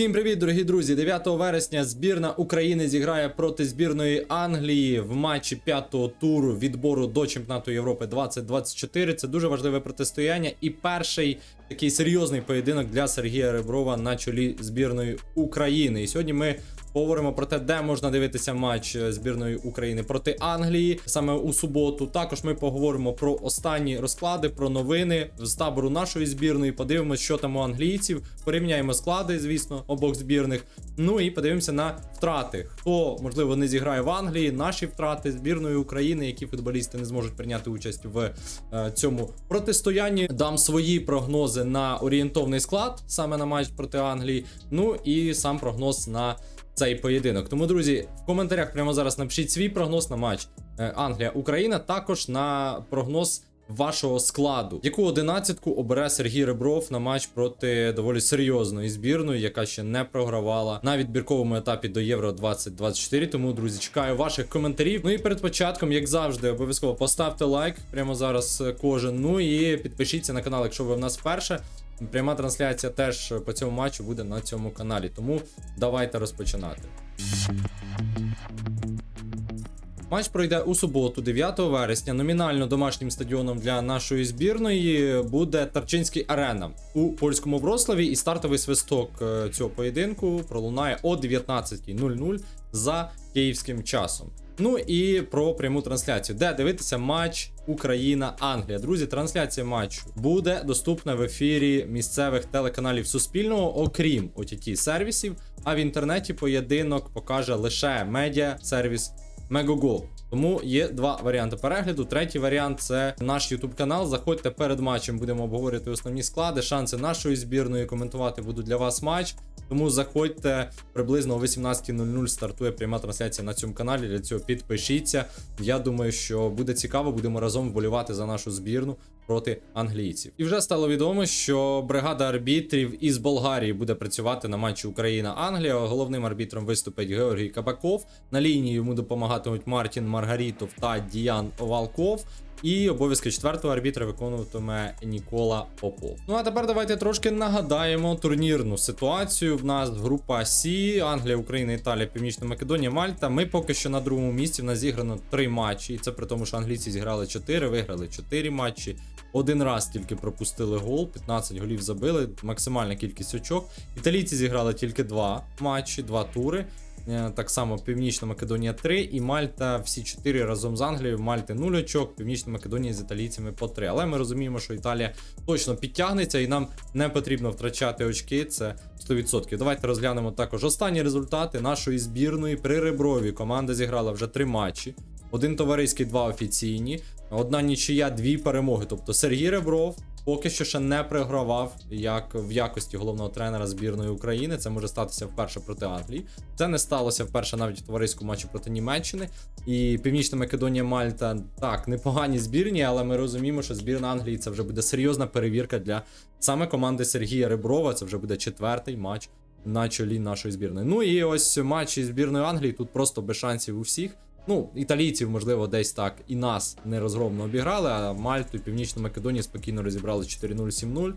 Всім привіт, дорогі друзі! 9 вересня збірна України зіграє проти збірної Англії в матчі п'ятого туру відбору до чемпіонату Європи 2024. Це дуже важливе протистояння і перший такий серйозний поєдинок для Сергія Реброва на чолі збірної України. І сьогодні ми Поговоримо про те, де можна дивитися матч е, збірної України проти Англії саме у суботу. Також ми поговоримо про останні розклади, про новини з табору нашої збірної. Подивимося, що там у англійців. Порівняємо склади, звісно, обох збірних. Ну і подивимося на втрати. Хто можливо не зіграє в Англії, наші втрати збірної України, які футболісти не зможуть прийняти участь в е, цьому протистоянні. Дам свої прогнози на орієнтовний склад саме на матч проти Англії. Ну і сам прогноз на цей поєдинок. Тому, друзі, в коментарях прямо зараз напишіть свій прогноз на матч е, Англія-Україна, також на прогноз вашого складу. Яку одинадцятку обере Сергій Ребров на матч проти доволі серйозної збірної, яка ще не програвала на відбірковому етапі до Євро 2024. Тому, друзі, чекаю ваших коментарів. Ну і перед початком, як завжди, обов'язково поставте лайк прямо зараз е, кожен. Ну і підпишіться на канал, якщо ви в нас вперше. Пряма трансляція теж по цьому матчу буде на цьому каналі. Тому давайте розпочинати. Матч пройде у суботу, 9 вересня. Номінально домашнім стадіоном для нашої збірної буде Тарчинський арена у польському Врославі. І стартовий свисток е, цього поєдинку пролунає о 19.00 за київським часом. Ну і про пряму трансляцію, де дивитися матч Україна-Англія. Друзі, трансляція матчу буде доступна в ефірі місцевих телеканалів Суспільного, окрім ott сервісів. А в інтернеті поєдинок покаже лише медіа сервіс Megogo. Тому є два варіанти перегляду. Третій варіант це наш YouTube канал. Заходьте перед матчем, будемо обговорювати основні склади, шанси нашої збірної. Коментувати буду для вас матч. Тому заходьте приблизно о 18.00 стартує пряма трансляція на цьому каналі. Для цього підпишіться. Я думаю, що буде цікаво. Будемо разом вболівати за нашу збірну проти англійців. І вже стало відомо, що бригада арбітрів із Болгарії буде працювати на матчі Україна-Англія. Головним арбітром виступить Георгій Кабаков. На лінії йому допомагатимуть Мартін Маргарітов та Діян Овалков. І обов'язки четвертого арбітра виконуватиме Нікола Попов. Ну а тепер давайте трошки нагадаємо турнірну ситуацію. В нас група Сі, Англія, Україна, Італія, Північна Македонія, Мальта. Ми поки що на другому місці. В нас зіграно три матчі. І це при тому, що англійці зіграли 4, виграли 4 матчі. Один раз тільки пропустили гол, 15 голів забили, максимальна кількість очок. Італійці зіграли тільки два матчі, два тури. Е, Так само Північна Македонія 3 і Мальта всі 4 разом з Англією. Мальти 0 очок, Північна Македонія з італійцями по 3. Але ми розуміємо, що Італія точно підтягнеться і нам не потрібно втрачати очки. Це 100%. Давайте розглянемо також останні результати нашої збірної при Реброві. Команда зіграла вже 3 матчі. Один товариський, два офіційні, одна нічия, дві перемоги. Тобто Сергій Ребров поки що ще не програвав як в якості головного тренера збірної України. Це може статися вперше проти Англії. Це не сталося вперше навіть в товариському матчі проти Німеччини. І Північна Македонія Мальта так непогані збірні, але ми розуміємо, що збірна Англії це вже буде серйозна перевірка для саме команди Сергія Реброва. Це вже буде четвертий матч на чолі нашої збірної. Ну і ось матч із збірною Англії тут просто без шансів у всіх. Ну, італійців, можливо, десь так і нас не розгромно обіграли, а Мальту і Північну Македонію спокійно розібрали 4-0, 7-0.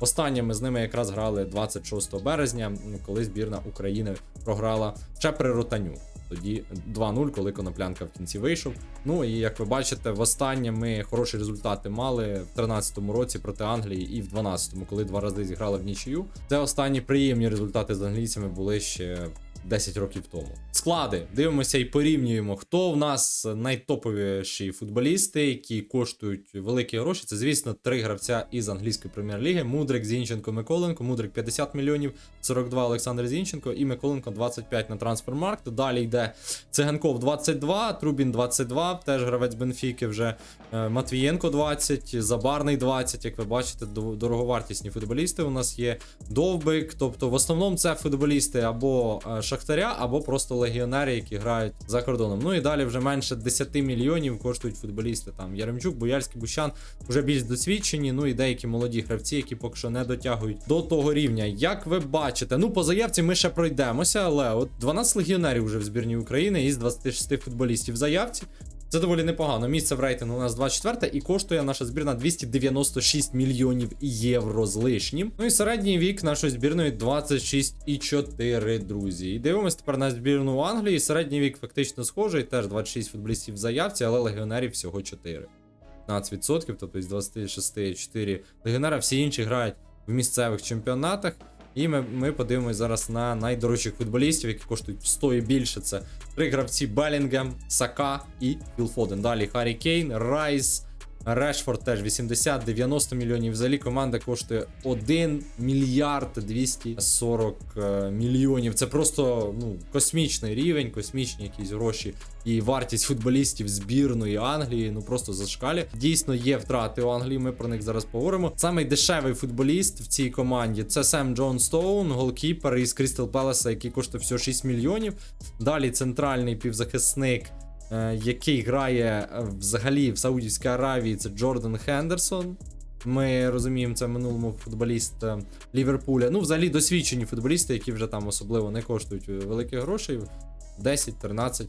Останнє ми з ними якраз грали 26 березня, коли збірна України програла ще при ротаню. Тоді 2-0, коли коноплянка в кінці вийшов. Ну і як ви бачите, востаннє ми хороші результати мали в 13-му році проти Англії і в 12-му, коли два рази зіграли в нічию. Це останні приємні результати з англійцями були ще 10 років тому. Склади дивимося і порівнюємо, хто в нас найтоповіші футболісти, які коштують великі гроші. Це, звісно, три гравця із англійської прем'єр-ліги: Мудрик, Зінченко, Миколенко. Мудрик 50 мільйонів, 42 Олександр Зінченко і Миколенко 25 на трансфермаркт. Далі йде Циганков 22, Трубін 22, теж гравець Бенфіки вже е, Матвієнко 20, Забарний 20. Як ви бачите, дороговартісні футболісти у нас є. Довбик. Тобто, в основному це футболісти або е, Шахтаря, або просто легіонери, які грають за кордоном. Ну і далі вже менше 10 мільйонів коштують футболісти. Там Яремчук, Бояльський, Бущан вже більш досвідчені. Ну і деякі молоді гравці, які поки що не дотягують до того рівня. Як ви бачите, ну по заявці ми ще пройдемося, але от 12 легіонерів вже в збірні України із 26 футболістів в заявці. Це доволі непогано. Місце в рейтингу у нас 24 і коштує наша збірна 296 мільйонів євро з лишнім. Ну і середній вік нашої збірної 26,4, друзі. І дивимось тепер на збірну Англії. Середній вік фактично схожий, теж 26 футболістів в заявці, але легіонерів всього 4. 15%, тобто з 26 4 легіонера, всі інші грають в місцевих чемпіонатах. І ми, ми подивимось зараз на найдорожчих футболістів, які коштують 100 і більше. Це три гравці Белінгем, Сака і Філфоден. Далі Харі Кейн, Райс, Решфорд теж 80-90 мільйонів. Взагалі команда коштує 1 мільярд 240 е, мільйонів. Це просто ну, космічний рівень, космічні якісь гроші і вартість футболістів збірної Англії. Ну просто зашкалі. Дійсно є втрати у Англії. Ми про них зараз поговоримо. Самий дешевий футболіст в цій команді це Сем Джон Стоун, голкіпер із Крістал Пелеса, який коштує всього 6 мільйонів. Далі центральний півзахисник. Е, Який грає е, взагалі в Саудівській Аравії, це Джордан Хендерсон. Ми розуміємо, це минулому футболіст е, Ліверпуля. Ну, взагалі досвідчені футболісти, які вже там особливо не коштують великих грошей. 10, 13,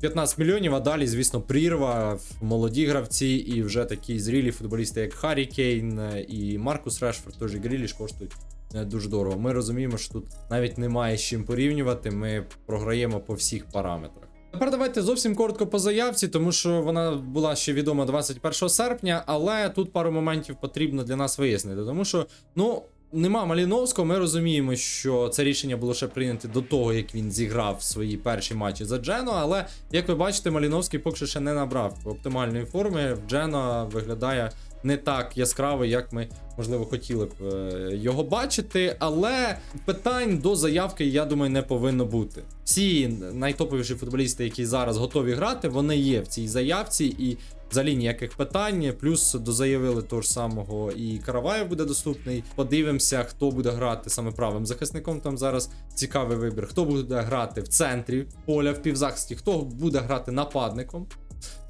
15 мільйонів. А далі, звісно, прірва, молоді гравці і вже такі зрілі футболісти, як Харі Кейн і Маркус Решфорд, теж Гріліш коштують дуже дорого. Ми розуміємо, що тут навіть немає з чим порівнювати. Ми програємо по всіх параметрах. Тепер давайте зовсім коротко по заявці, тому що вона була ще відома 21 серпня, але тут пару моментів потрібно для нас вияснити, тому що, ну. Нема Маліновського, ми розуміємо, що це рішення було ще прийнято до того, як він зіграв свої перші матчі за Джено. Але як ви бачите, Маліновський поки що ще не набрав оптимальної форми. В Джено виглядає не так яскраво, як ми можливо хотіли б е, його бачити. Але питань до заявки, я думаю, не повинно бути. Всі найтоповіші футболісти, які зараз готові грати, вони є в цій заявці і. Взагалі ніяких питань. Плюс дозаявили того ж самого і Караваєв буде доступний. Подивимося, хто буде грати саме правим захисником. Там зараз цікавий вибір. Хто буде грати в центрі поля в півзахисті, хто буде грати нападником.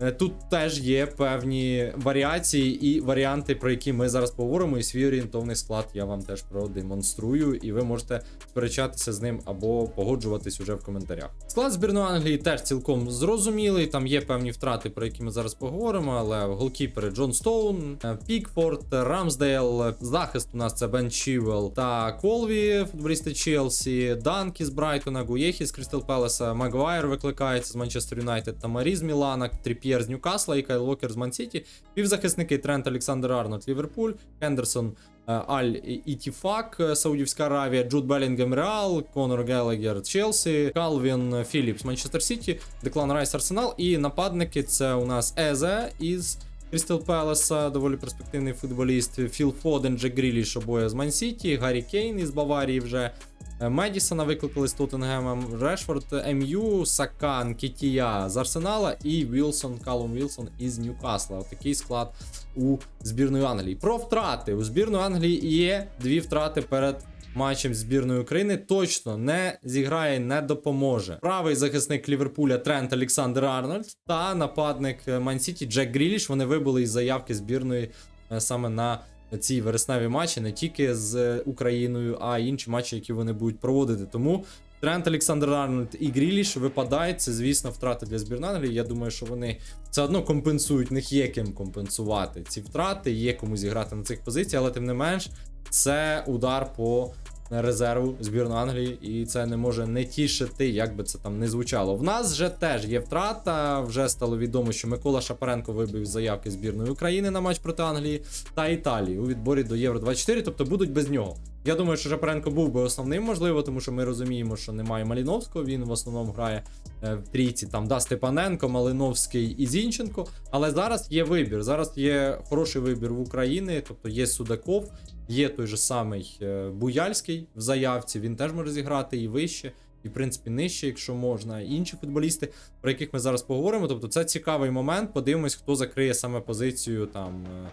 Е, Тут теж є певні варіації і варіанти, про які ми зараз поговоримо. І свій орієнтовний склад я вам теж продемонструю, і ви можете сперечатися з ним або погоджуватись уже в коментарях. Склад збірної Англії теж цілком зрозумілий. Там є певні втрати, про які ми зараз поговоримо. Але голкіпери Джон Стоун, е, Пікфорд, Рамсдейл. Захист у нас це Бен Чівел та Колві, футболісти Челсі, Данкі з Брайтона, Гуєхі з Крістал Пелеса, Магуайр викликається з Манчестер Юнайтед та Марі з Мілана, Тріп'єр з Ньюкасла і Кайл Уокер з Мансіті. Півзахисники Трент Олександр Арнольд, Ліверпуль, Хендерсон, е, Аль Ітіфак, е, Саудівська Аравія, Джуд Белінгем Реал, Конор Гелегер Челсі, Калвін Філіпс Манчестер Сіті, Деклан Райс Арсенал. І нападники це у нас Езе із Крістал Пелеса, доволі перспективний футболіст. Філ Фоден, Джек Гріліш обоє з Мансіті, Гаррі Кейн із Баварії вже. Е, Медісона викликали з Тоттенгемом, Решфорд, МЮ, Сакан, Кітія з Арсенала і Вілсон, Калум Вілсон із Ньюкасла. Отакий склад у збірної Англії. Про втрати у збірної Англії є дві втрати перед матчем збірної України. Точно не зіграє, не допоможе. Правий захисник Ліверпуля Трент Олександр Арнольд та нападник Мансіті Джек Гріліш. Вони вибули із заявки збірної е, саме на ці вересневі матчі не тільки з Україною, а й інші матчі, які вони будуть проводити. Тому Трент Олександр Арнольд і Гріліш випадають. Це, звісно, втрати для збірної Англії. Я думаю, що вони все одно компенсують, них є ким компенсувати ці втрати, є кому зіграти на цих позиціях, але тим не менш, це удар по резерву збірної Англії, і це не може не тішити, як би це там не звучало. В нас вже теж є втрата. Вже стало відомо, що Микола Шапаренко вибив заявки збірної України на матч проти Англії та Італії у відборі до Євро 24, тобто будуть без нього. Я думаю, що Шапаренко був би основним, можливо, тому що ми розуміємо, що немає Маліновського. Він в основному грає е, в трійці. Там да Степаненко, Малиновський і Зінченко. Але зараз є вибір. Зараз є хороший вибір в Україні, тобто є Судаков, є той же самий е, Буяльський в заявці. Він теж може зіграти і вище. І, в принципі, нижче, якщо можна, і інші футболісти, про яких ми зараз поговоримо. Тобто, це цікавий момент. Подивимось, хто закриє саме позицію там е,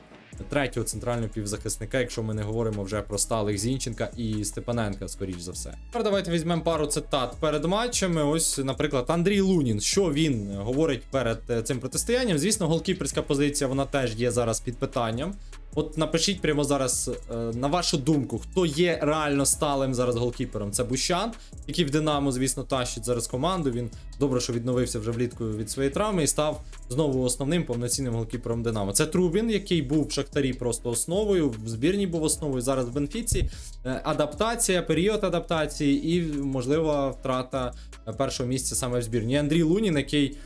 третього центрального півзахисника, якщо ми не говоримо вже про сталих Зінченка і Степаненка, скоріш за все. Тепер давайте візьмемо пару цитат перед матчами. Ось, наприклад, Андрій Лунін. Що він говорить перед е, цим протистоянням? Звісно, голкіперська позиція вона теж є зараз під питанням. От напишіть прямо зараз, е, на вашу думку, хто є реально сталим зараз голкіпером? Це Бущан, який в Динамо, звісно, тащить зараз команду. Він добре, що відновився вже влітку від своєї травми і став знову основним повноцінним голкіпером Динамо. Це Трубін, який був в Шахтарі просто основою, в збірній був основою. Зараз в Бенфіці. Е, Адаптація, період адаптації і, можливо, втрата першого місця саме в збірні. Андрій Лунін, який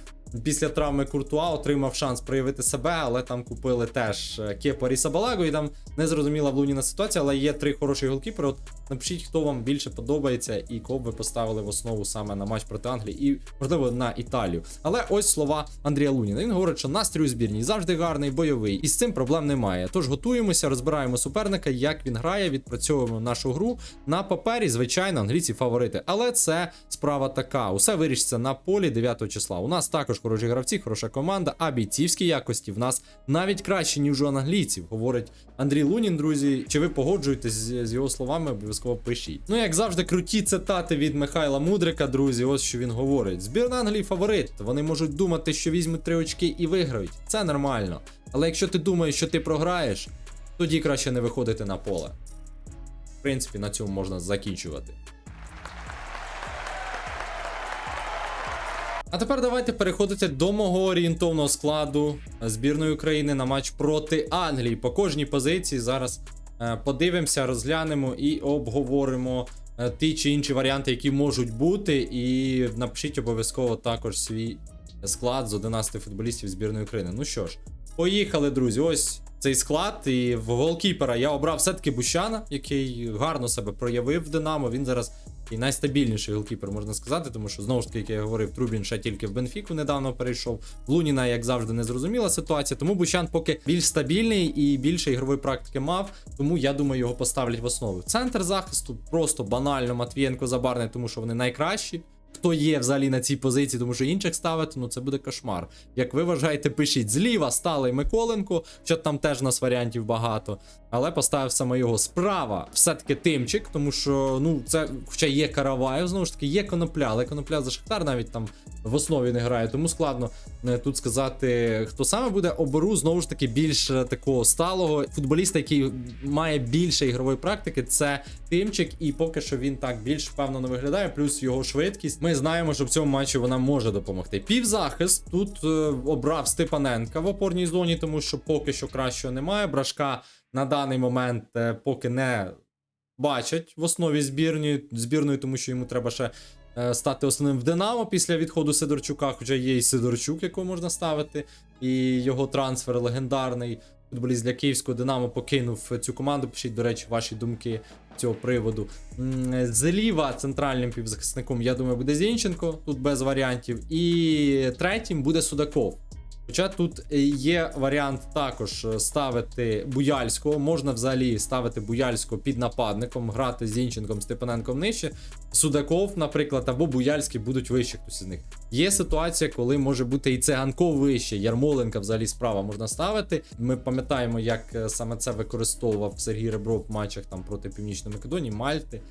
після травми Куртуа отримав шанс проявити себе, але там купили теж е, Кепар і Сабалаго, і там незрозуміла Луніна ситуація, але є три хороші голкіпери. От напишіть, хто вам більше подобається і кого ви поставили в основу саме на матч проти Англії і, можливо, на Італію. Але ось слова Андрія Луніна. Він говорить, що настрій у збірній завжди гарний, бойовий, і з цим проблем немає. Тож готуємося, розбираємо суперника, як він грає, відпрацьовуємо нашу гру. На папері, звичайно, англійці фаворити. Але це справа така. Усе вирішиться на полі 9 числа. У нас також хороші гравці, хороша команда, а бійцівські якості в нас навіть краще, ніж у англійців, говорить Андрій Лунін, друзі. Чи ви погоджуєтесь з його словами? Обов'язково пишіть. Ну, як завжди, круті цитати від Михайла Мудрика, друзі. Ось що він говорить: збірна Англії фаворит. Вони можуть думати, що візьмуть три очки і виграють. Це нормально. Але якщо ти думаєш, що ти програєш, тоді краще не виходити на поле. В принципі, на цьому можна закінчувати. А тепер давайте переходити до мого орієнтовного складу збірної України на матч проти Англії. По кожній позиції зараз е, подивимося, розглянемо і обговоримо е, ті чи інші варіанти, які можуть бути. І напишіть обов'язково також свій склад з 11 футболістів збірної України. Ну що ж, поїхали, друзі. Ось цей склад. І в голкіпера я обрав все-таки Бущана, який гарно себе проявив в Динамо. Він зараз і найстабільніший голкіпер, можна сказати, тому що знову ж таки, як я говорив, Трубін ще тільки в Бенфіку недавно перейшов. Луніна, як завжди, не зрозуміла ситуація. Тому Бущан поки більш стабільний і більше ігрової практики мав. Тому я думаю, його поставлять в основу. Центр захисту просто банально Матвієнко Забарний, тому що вони найкращі. Хто є взагалі на цій позиції, тому що інших ставити, ну це буде кошмар. Як ви вважаєте, пишіть зліва сталий Миколенко, що там теж нас варіантів багато. Але поставив саме його справа. Все-таки тимчик, тому що ну це, хоча є Караваєв, знову ж таки, є конопля, але конопля за Шахтар навіть там в основі не грає. Тому складно е, тут сказати, хто саме буде. Оберу знову ж таки більш е, такого сталого футболіста, який має більше ігрової практики. Це тимчик, і поки що він так більш впевнено виглядає, плюс його швидкість. Ми знаємо, що в цьому матчі вона може допомогти. Півзахист тут е, обрав Степаненка в опорній зоні, тому що поки що кращого немає. Брашка на даний момент е, поки не бачать в основі збірної, збірної, тому що йому треба ще е, стати основним в Динамо після відходу Сидорчука, хоча є і Сидорчук, якого можна ставити, і його трансфер легендарний. Футболіст для київського Динамо покинув цю команду. Пишіть, до речі, ваші думки цього приводу. Зліва центральним півзахисником, я думаю, буде Зінченко, тут без варіантів. І третім буде Судаков. Хоча тут е, є варіант також е, ставити Буяльського, можна взагалі ставити Буяльського під нападником, грати з Зінченком, Степаненком нижче. Судаков, наприклад, або Буяльський будуть вище хтось із них. Є ситуація, коли може бути і Циганков вище, Ярмоленка взагалі справа можна ставити. Ми пам'ятаємо, як е, саме це використовував Сергій Ребров в матчах там проти Північної Македонії, Мальти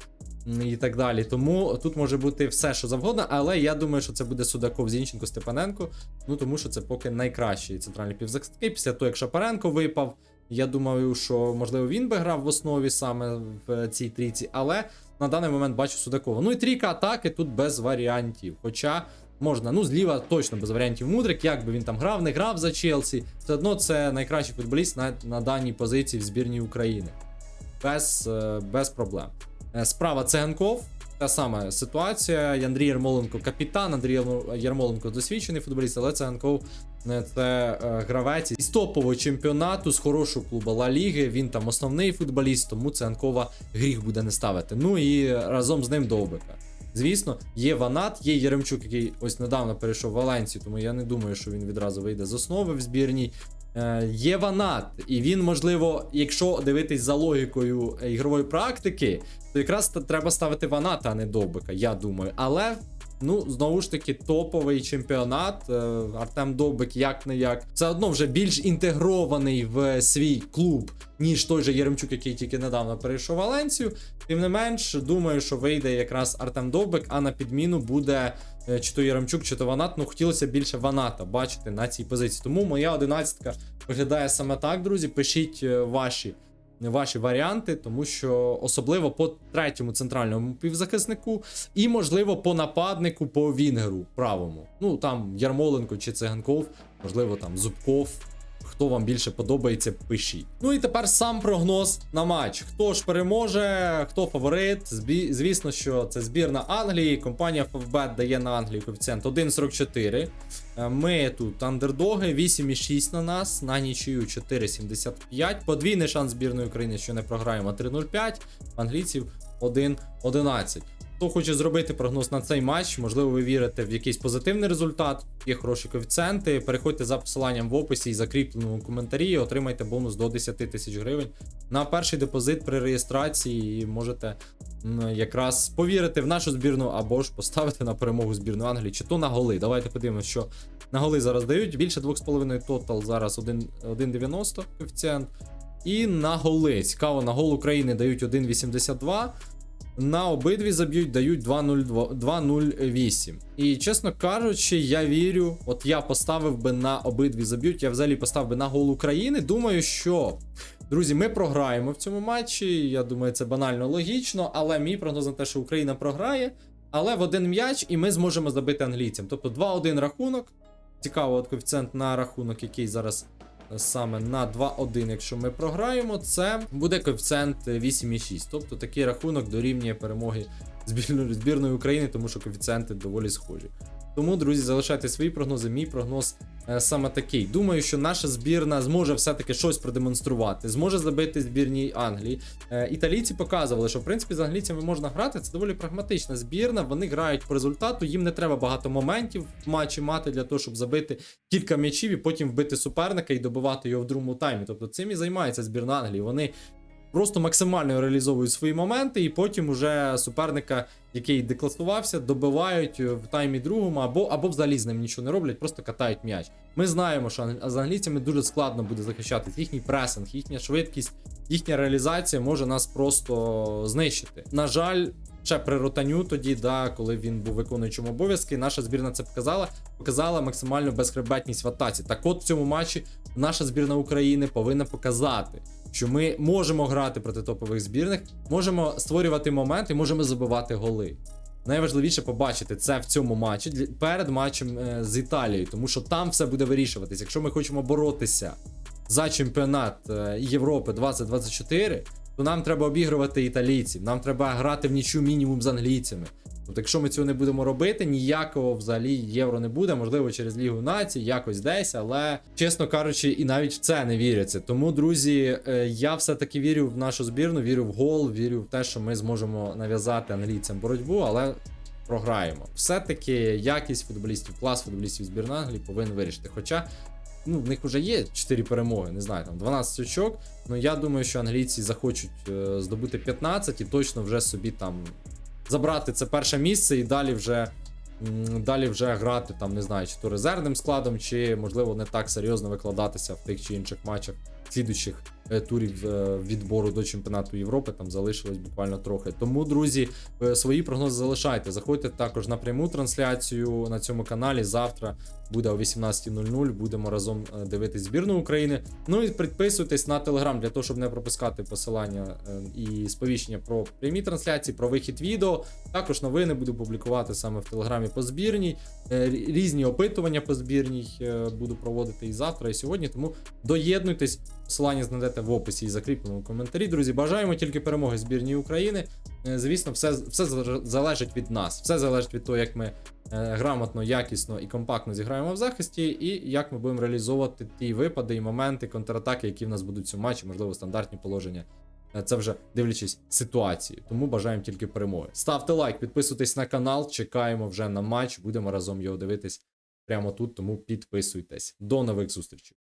і так далі. Тому тут може бути все, що завгодно, але я думаю, що це буде Судаков, Зінченко, Степаненко. Ну тому що це поки найкращий центральний півзахисник. Після того, як Шапаренко випав, я думаю, що можливо він би грав в основі саме в цій трійці, але на даний момент бачу Судакова. Ну і трійка атаки тут без варіантів. Хоча можна, ну зліва точно без варіантів Мудрик, як би він там грав, не грав за Челсі. Все одно це найкращий футболіст на, на даній позиції в збірній України. Без, е, без проблем. Е, Справа Цеганков. Та сама ситуація. Андрій Ярмоленко капітан, Андрій Ярмоленко досвідчений футболіст, але Цеганков е, це е, гравець із топового чемпіонату, з хорошого клубу Ла Ліги. Він там основний футболіст, тому Цеганкова гріх буде не ставити. Ну і разом з ним Довбика. Звісно, є Ванат, є Єремчук, який ось недавно перейшов в Валенцію, тому я не думаю, що він відразу вийде з основи в збірній. Е, Є Ванат, і він, можливо, якщо дивитись за логікою е, ігрової практики, то якраз треба ставити Ваната, а не Довбика, я думаю. Але, ну, знову ж таки, топовий чемпіонат. е, Артем Довбик, як не як, все одно вже більш інтегрований в свій клуб, ніж той же Єремчук, який тільки недавно перейшов Валенцію. Тим не менш, думаю, що вийде якраз Артем Довбик, а на підміну буде чи то Яремчук, чи то Ванат. Ну хотілося більше Ваната бачити на цій позиції. Тому моя одинадцятка виглядає саме так, друзі. Пишіть е, ваші. Ваші варіанти, тому що особливо по третьому центральному півзахиснику, і можливо по нападнику по Вінгеру правому. Ну там Ярмоленко чи Циганков, можливо, там Зубков. Хто вам більше подобається, пишіть. Ну і тепер сам прогноз на матч. Хто ж переможе, хто фаворит? Збі... Звісно, що це збірна Англії. Компанія FFBet дає на Англію коефіцієнт 1,44. Е, Ми тут андердоги, 8,6 на нас, на нічию 4,75. Подвійний шанс збірної України, що не програємо 3,05. Англійців 1,11. Хто хоче зробити прогноз на цей матч, можливо, ви вірите в якийсь позитивний результат, є хороші коефіцієнти. Переходьте за посиланням в описі і закріпленому коментарі, і отримайте бонус до 10 тисяч гривень на перший депозит при реєстрації. І можете якраз повірити в нашу збірну або ж поставити на перемогу збірну Англії, чи то на голи. Давайте подивимося, що на голи зараз дають. Більше 2,5 тотал зараз 1,90 коефіцієнт. І на голи. Цікаво, на гол України дають 1,82. На обидві заб'ють, дають 2.02 2.08. І чесно кажучи, я вірю, от я поставив би на обидві заб'ють, я взагалі поставив би на гол України. Думаю, що. Друзі, ми програємо в цьому матчі. Я думаю, це банально логічно, але мій прогноз на те, що Україна програє. Але в один м'яч, і ми зможемо забити англійцям. Тобто 2-1 рахунок. Цікаво, от коефіцієнт на рахунок, який зараз саме на 2-1, якщо ми програємо, це буде коефіцієнт 8,6. Тобто такий рахунок дорівнює перемоги збірної, України, тому що коефіцієнти доволі схожі. Тому, друзі, залишайте свої прогнози. Мій прогноз е, саме такий. Думаю, що наша збірна зможе все-таки щось продемонструвати, зможе забити збірній Англії. Е, італійці показували, що в принципі з англійцями можна грати. Це доволі прагматична збірна. Вони грають по результату. Їм не треба багато моментів в матчі мати для того, щоб забити кілька м'ячів і потім вбити суперника і добивати його в другому таймі. Тобто цим і займається збірна Англії. Вони просто максимально реалізовують свої моменти, і потім уже суперника, який декласувався, добивають в таймі другому, або, або взагалі з ним нічого не роблять, просто катають м'яч. Ми знаємо, що з англійцями дуже складно буде захищатись. Їхній пресинг, їхня швидкість, їхня реалізація може нас просто знищити. На жаль. Ще при ротаню тоді, да, коли він був виконуючим обов'язки, наша збірна це показала, показала максимальну безхребетність в атаці. Так от в цьому матчі наша збірна України повинна показати, що ми можемо грати проти топових збірних, можемо створювати моменти, можемо забивати голи. Найважливіше побачити це в цьому матчі перед матчем е, з Італією, тому що там все буде вирішуватись. Якщо ми хочемо боротися за чемпіонат е, Європи 2024, то нам треба обігрувати італійців, нам треба грати в нічю мінімум з англійцями. От якщо ми цього не будемо робити, ніякого взагалі євро не буде, можливо, через Лігу націй, якось десь, але чесно кажучи, і навіть в це не віряться. Тому, друзі, е, я все-таки вірю в нашу збірну, вірю в гол, вірю в те, що ми зможемо нав'язати англійцям боротьбу, але програємо. Все-таки якість футболістів, клас футболістів збірної Англії повинен вирішити. Хоча. Ну, в них вже є 4 перемоги, не знаю, там 12 очок. Ну я думаю, що англійці захочуть е, здобути 15 і точно вже собі там забрати це перше місце і далі вже. Далі вже грати там, не знаю, чи то резервним складом, чи можливо не так серйозно викладатися в тих чи інших матчах слідучих е, турів е, відбору до чемпіонату Європи. Там залишилось буквально трохи. Тому, друзі, е, свої прогнози залишайте. Заходьте також на пряму трансляцію на цьому каналі. Завтра буде о 18.00. Будемо разом е, дивитись збірну України. Ну і підписуйтесь на телеграм для того, щоб не пропускати посилання е, і сповіщення про прямі трансляції, про вихід відео. Також новини буду публікувати саме в телеграмі по збірній. Е, Різні опитування по збірній буду проводити і завтра, і сьогодні. Тому доєднуйтесь. Посилання знайдете в описі і закріпленому коментарі. Друзі, бажаємо тільки перемоги збірній України. Е, Звісно, все, все залежить- від нас. Все залежить від того, як ми е, грамотно, якісно і компактно зіграємо в захисті, і як ми будемо реалізовувати ті випади і моменти, контратаки, які в нас будуть в матчі, можливо, стандартні положення. Е, Це вже дивлячись ситуації. Тому бажаємо тільки перемоги. Ставте лайк, підписуйтесь на канал. Чекаємо вже на матч. Будемо разом його дивитись прямо тут. Тому підписуйтесь. До нових зустрічей.